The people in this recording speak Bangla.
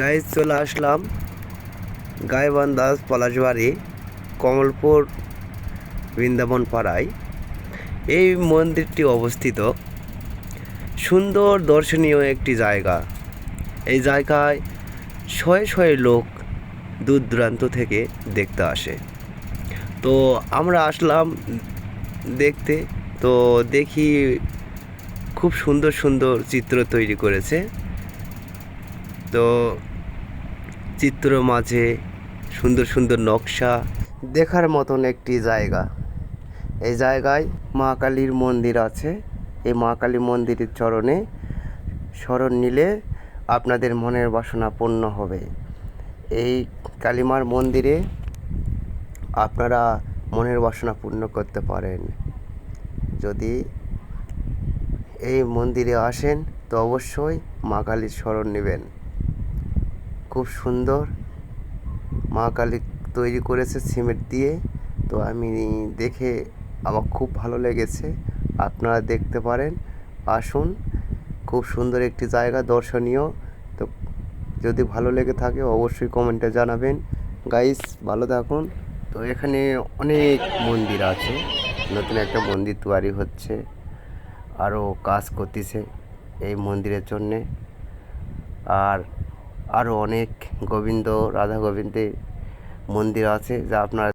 গাইজ চলে আসলাম গাইবান্ধাজ পলাশবাড়ি, কমলপুর বৃন্দাবন পাড়ায়। এই মন্দিরটি অবস্থিত সুন্দর দর্শনীয় একটি জায়গা। এই জায়গায় শয়ে শয়ে লোক দূর দূরান্ত থেকে দেখতে আসে। তো আমরা আসলাম দেখতে, তো দেখি খুব সুন্দর সুন্দর চিত্র তৈরি করেছে। তো চিত্র মাঝে সুন্দর সুন্দর নকশা দেখার মতন একটি জায়গা। এই জায়গায় মা কালীর মন্দির আছে। এই মা কালী মন্দিরের চরণে স্মরণ নিলে আপনাদের মনের বাসনা পূর্ণ হবে। এই কালীমার মন্দিরে আপনারা মনের বাসনা পূর্ণ করতে পারেন। যদি এই মন্দিরে আসেন, তো অবশ্যই মা কালীর স্মরণ নেবেন। খুব সুন্দর। মা কালী তৈরি করেছে সিমেন্ট দিয়ে। তো আমি দেখে আমার খুব ভালো লেগেছে। আপনারা দেখতে পারেন, আসুন। খুব সুন্দর একটি জায়গা, দর্শনীয়। তো যদি ভালো লেগে থাকে অবশ্যই কমেন্টে জানাবেন। গাইস ভালো থাকুন। তো এখানে অনেক মন্দির আছে। নতুন একটা মন্দির তৈরি হচ্ছে। আরও কাজ করতেছে এই মন্দিরের জন্যে। আর আরও অনেক গোবিন্দ রাধা গোবিন্দের মন্দির আছে যা আপনারা